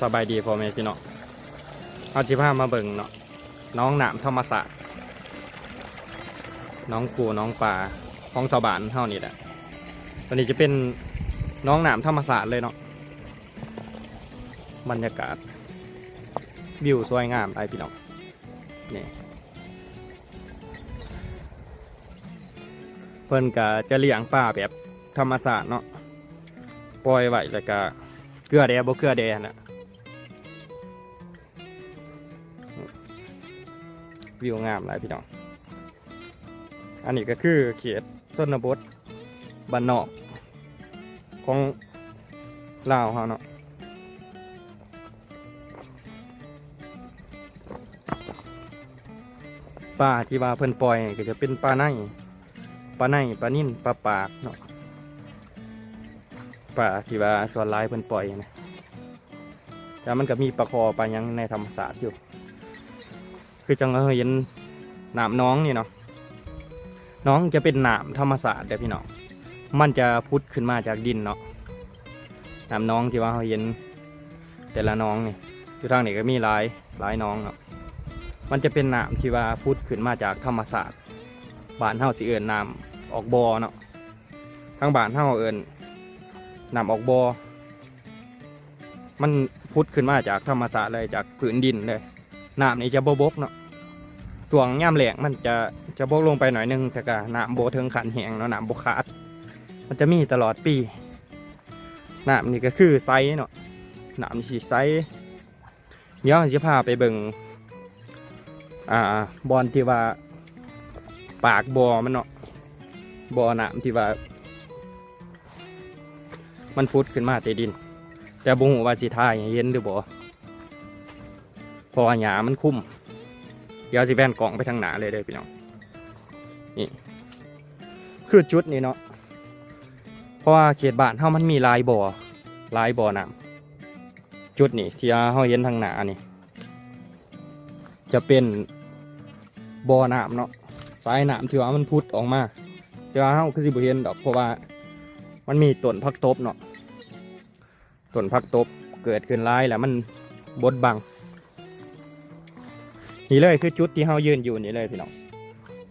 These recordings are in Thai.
สบายดีพ่อแม่พี่น้องเอาจิพามาเบิ่งเนาะน้องหนามธรรมศาสตร์น้องปูน้องปลาของสาวบานเท่านี้แหละตอนนี้จะเป็นน้องหนามธรรมศาสตร์เลยเนาะบรรยากาศวิวสวยงามไอพี่น้องนี่เพิ่นก็จะเลี้ยงปลาแบบธรรมศาสตร์เนาะปล่อยไว้แล้วก็เกลือแดงบ่เกลือแดงนะ วิวงามหลายพี่น้อง อันนี้ก็คือเขตต้นบทบ้านนอกของลาวเฮาเนาะปลาที่ว่าเพิ่นปล่อยก็จะเป็นปลาในปลาในปลานิ่นปลาปากเนาะป่าที่ว่าส่วนร้ายเพิ่นปล่อยนะแต่มันก็มีปลาคอปลายังในธรรมศาสตร์อยู่ คือจังเราเห็นหนามน้องนี่เนาะน้องจะเป็นหนามธรรมศาสตร์เด้พี่น้องมันจะพุดขึ้นมาจากดินเนาะหนามน้องที่ว่าเราเห็นแต่ละน้องนี่อยู่ทางนี้ก็มีหลายหลายน้องเนาะมันจะเป็นหนามที่ว่าพุดขึ้นมาจากธรรมศาสตร์บานเฮาสิเอิ้นน้ำออกบอเนาะทางบานเฮาเอิ้นนำออกบอมันพุดขึ้นมาจากธรรมศาสตร์เลยจากผืนดินเลยน้ำนี่จะบบกเนาะ ส่วงย่ามแหลงมันจะจะบกลงไปหน่อยนึงแต่ก็น้ำโบเทิงขันแหงเนาะน้ำโบขาด มันจะมีตลอดปีน้ำนี่ก็คือไซเนาะน้ำนี่สิไซเดี๋ยวจะพาไปเบิ่งอ่าบอลที่ว่าปากบอมันเนาะบอน้ำที่ว่า มันพุดขึ้นมาแต่ดิน แต่บุหูว่าสิทายเห็นหรือบ่พอหยามันคุ้ม เดี๋ยวสิแบนกล่องไปทางหนาเลยเด้อพี่น้องนี่คือจุดนี้เนาะเพราะว่าเขตบ้านเฮามันมีลายบ่อลายบ่อน้ำจุดนี้ที่เฮาเห็นทางหนานี่ จะเป็นบ่อน้ำเนาะสายน้ำที่ว่ามันพุดออกมาแต่ว่าเฮาคือสิบ่เห็นดอกเพราะว่ามันมีต้นพักตบเนาะต้นพักตบเกิดขึ้นร้ายแล้วมันบดบัง นี่เลยคือจุดที่เฮายืนอยู่นี่เลยพี่น้อง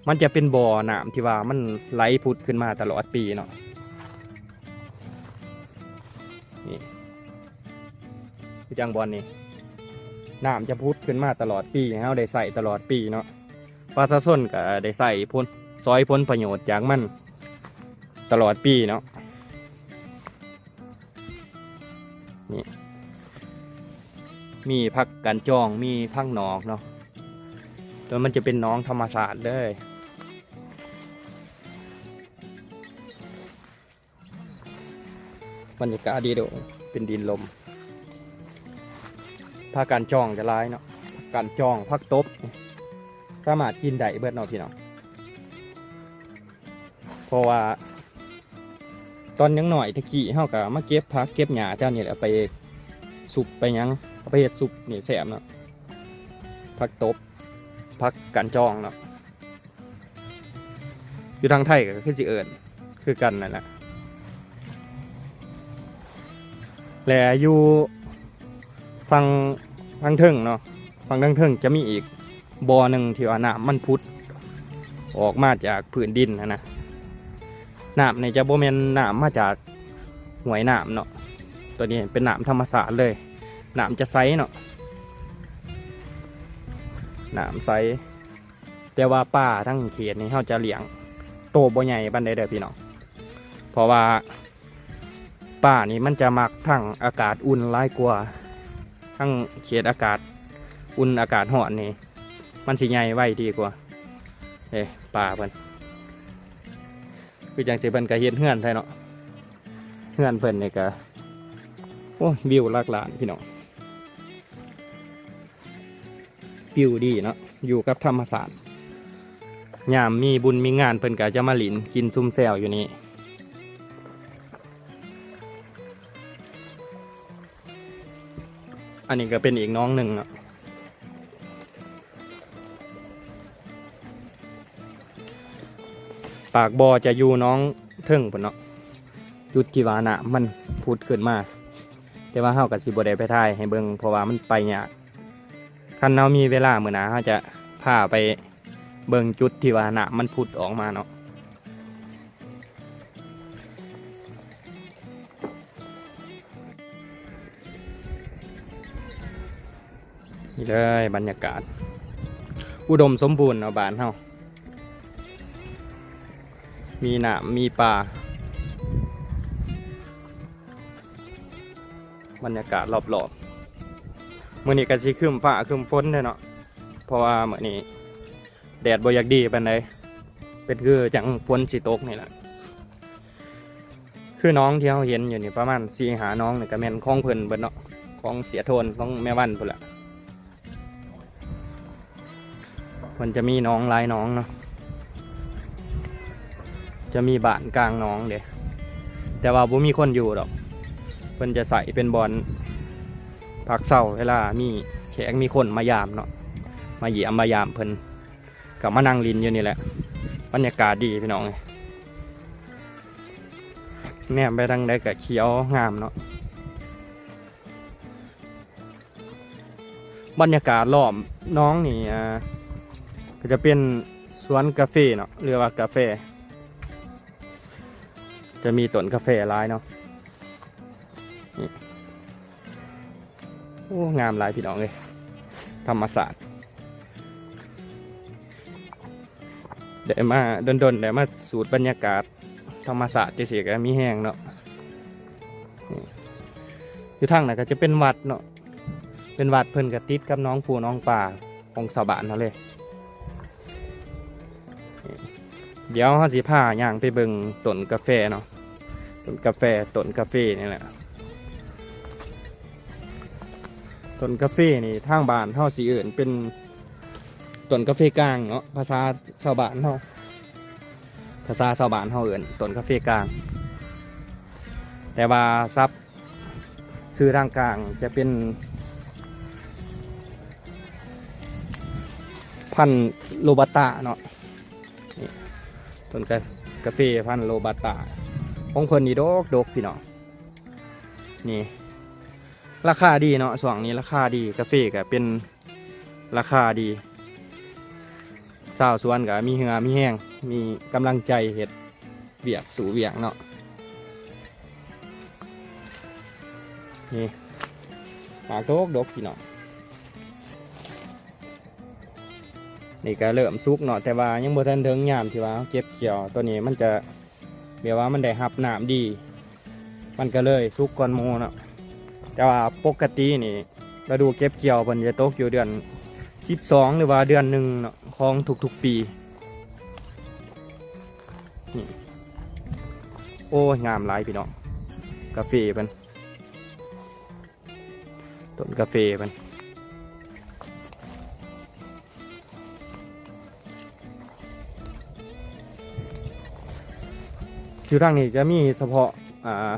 มันจะเป็นบ่อน้ำที่ว่ามันไหลพุดขึ้นมาตลอดปีเนาะนี่คือจังบอลนี่น้ำจะพุดขึ้นมาตลอดปีเฮาได้ใส่ตลอดปีเนาะปลาซาส้นก็ได้ใส่พ้นซอยพ้นประโยชน์จากมันตลอดปีเนาะนี่มีพักกันจองมีพักหนอกเนาะ ตัวมันจะเป็นน้องธรรมศาสตร์เลยบรรยากาศดีดยวเป็นดินลมพักกันจองจะร้ายเนาะกกันจองพักตบสามารถกินได้เบิดเนาะพี่เน้องเพราะว่า ตอนยังหน่อยตะกี้เฮาก็มาเก็บพักเก็บหญ้าเจ้านี่แหละไปสุปไปยังไปเห็ดสุปนี่แสบเนาะพักตบ พักกันจองเนาะอยู่ทางไทยก็คือสิเอิญคือกันนั่นแหละและอยู่ฟังฟังเทิงเนาะฟังเทิงเทิงจะมีอีกบ่อหนึ่งที่ว่าน้ำมันพุดออกมาจากผืนดินนะนะน้ำในจะโบเมนน้ำมาจากหวยน้ำเนาะตัวนี้เป็นหนามธรรมศาสตร์เลยหนามจะไซส์เนาะ หนามไซแต่ว่าป่าทั้งเขตนี้เขาจะเลี้ยง โตบ่ใหญ่บันไดเด้อพี่น้องเพราะว่าป่านี้มันจะมักทั้งอากาศอุ่นร้ายกว่า ทั้งเขตอากาศอุ่นอากาศห่อนนี่ มันสิใหญ่ไว้ดีกว่าเอ้ป่าเพิ่นคือจังสิเพิ่นก็เฮ็ดเฮือนไทยเนาะเฮือนเพิ่นนี่ก็โอ้วิวลากหลานพี่น้อง วิวดีเนาะอยู่กับธรรมศาสตร์ยามมีบุญมีงานเพิ่นก็จะมาหลินกินซุ่มแซวอยู่นี่อันนี้ก็เป็นอีกน้องหนึ่งเนาะปากบอจะอยู่น้องเทิงพุ่นเนาะจุดกีวานะมันพูดขึ้นมา แต่ว่าเฮากับสิบ่ได้ไปถ่ายให้เบิงเพราะว่ามันไปยาก คันเรามีเวลาเมื้อน้าเฮาจะพาไปเบิ่งจุดที่ว่าน้ำมันผุดออกมาเนาะนี่เลยบรรยากาศ อุดมสมบูรณ์เนาะบ้านเฮามีหน้ำมีป่า บรรยากาศรอบๆ มื่อนี้ก็สิครึมฟ้าครึมฝนเนาะเพราะว่าเมื่อนี้แดดบ่อยากดีปานใดเป็นคือจังฝนสิตกนี่แหละคือน้องที่เราเห็นอยู่นี่ประมาณสี่หาน้องนี่ก็แม่นของเพิ่นเบิดเนาะของเสียโทนของแม่วันพุ่นละมันจะมีน้องลายน้องเนาะจะมีบ้านกลางน้องเด้แต่ว่าบ่มีคนอยู่ดอกเพิ่นจะใส่เป็นบอล พักเศร้าเวลามีแขกมีคนมายามเนาะมาเหยี่ยมมายามเพิ่นกับมานั่งลินอยู่นี่แหละบรรยากาศดีพี่น้องแนมไปทางใดก็เขียวงามเนาะบรรยากาศรอบน้องนี่ก็จะเป็นสวนกาแฟเนาะเรียกว่ากาแฟ จะมีต้นกาแฟหลายเนาะ อ้งามลายพี่น้องเลยธรรมศาสตร์เดี๋ยวมาดนๆเดี๋ยวมาสูตรบรรยากาศธรรมศาสตร์เสียกันมีแห้งเนาะอยู่ทางนั้นก็จะเป็นวัดเนาะเป็นวัดเพิ่นกับติดกับน้องผูน้องป่าของสาบ้านเขาเลย เดี๋ยวเขาสิพาย่างไปเบิงต้นกาแฟเนาะต้นกาแฟต้นกาแฟนี่แหละ ต้นกาแฟนี่ทางบ้านเฮาสีอื่นเป็นต้นกาแฟกลางเนาะภาษาชาวบ้านเฮาภาษาชาวบ้านเฮาเอื่นต้นกาแฟกลาง แต่ว่าซับชื่อทางกลางจะเป็น พันโรบัตาเนาะนี่ต้นกากาแฟพันโรบัตาของเพิ่นนี่ดกดกพี่เนาะนี่ ราคาดีเนาะส่วงนี้ราคาดีกาแฟก็เป็นราคาดีชาวสวนก็มีเหือมีแห้งมีกำลังใจเห็ดเวียกสู่เวียกเนาะนี่หากโดกดกพี่เนาะนี่ก็เริ่มสุกเนาะแต่ว่ายังบ่ทันถึงยามที่ว่าเก็บเกี่ยวตัวนี้มันจะเดี๋ยวว่ามันได้รับหน้ำดี มันก็เลยสุกก่อนหมูเนาะ แต่ว่าปกตินี่ฤดูเก็บเกี่ยวเพิ่นจะตกอยู่เดือน 12 หรือว่าเดือนหนึ่งเนาะของทุกๆปีนี่โอ้งามหลายพี่น้องกาแฟเพิ่นต้นกาแฟเพิ่นอยู่ทางนี้จะมีเฉพาะอ่า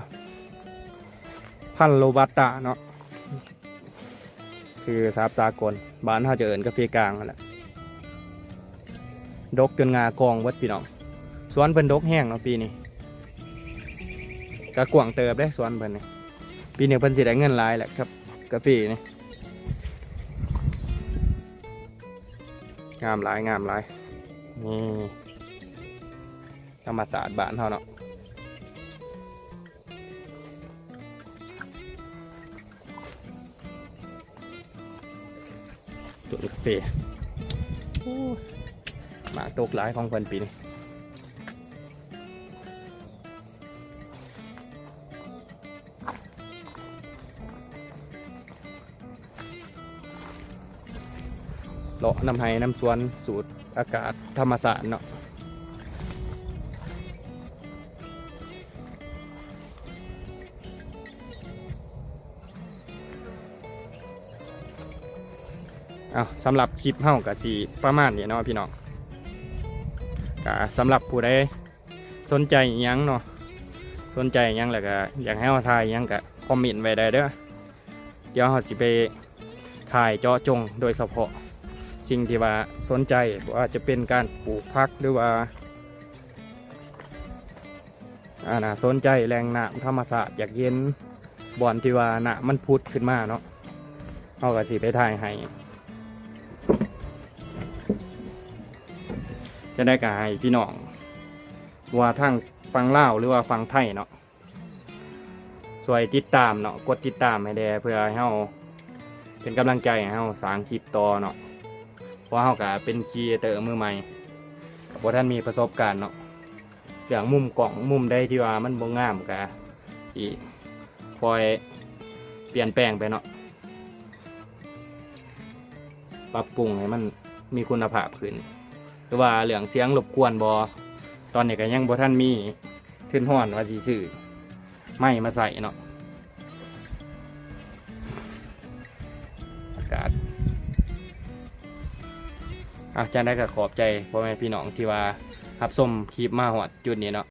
พันโรบัสต้าเนาะคือทราบสากลบ้านเขาจะเอินกาแฟกลางนั่นแหละดกจนงากองวัดพี่น้องสวนเพิ่นดกแห้งเนาะปีนี้กระกวางเติบได้สวนเพิ่นนี่ปีนี้เพิ่นสิได้เงินหลายแหละครับกาแฟนี่งามหลายงามหลายนี่ธรรมศาสตร์บ้านเขาเนาะ ต้นกาแฟหมากตกหลายของเพิ่นปีนี้เลาะน้ำไห้น้ำสวนสูตรอากาศธรรมศาสตร์เนาะ เอาสำหรับคลิปเฮากับสีประมาณนี้เนาะพี่น้องก็สำหรับผู้ใดสนใจยังเนาะสนใจยังแล้วก็อยากให้เราถ่ายยังก็คอมเมนต์ไว้ได้เด้อเดี๋ยวเราสิไปถ่ายเจาะจงโดยเฉพาะสิ่งที่ว่าสนใจว่าจะเป็นการปลูกพักหรือว่าอ่าน่าสนใจแรงน้ำธรรมศาสตร์อยากเย็นบอนที่ว่านะมันพุดขึ้นมาเนาะเอากระสีไปถ่ายให้ จะได้กให้พี่น้องว่าทางฟังเล่าหรือว่าฟังไทยเนาะสวยติดตามเนาะกดติดตามให้แดเพื่อให้เฮาเป็นกำลังใจให้เฮาสร้างคลิปต่อเนาะเพราะเฮาก็เป็นครีเอเตอร์มือใหม่บ่ท่านมีประสบการณ์เนาะอย่างมุมกล่องมุมใดที่ว่ามันบ่งามก็อีคอยเปลี่ยนแปลงไปเนาะปรับปรุงให้มันมีคุณภาพขึ้น รือว่าเหลืองเสียงรบกวนบอตอนนี้ก็ยังบ่ท่านมีขึ้นห่อนว่าสีสื่อไม่มาใส่เนาะอากาศอาจารย์ได้ก็ขอบใจพ่อแม่พี่น้องที่ว่ารับชมคลิปมาหอดจุดนี้เนาะ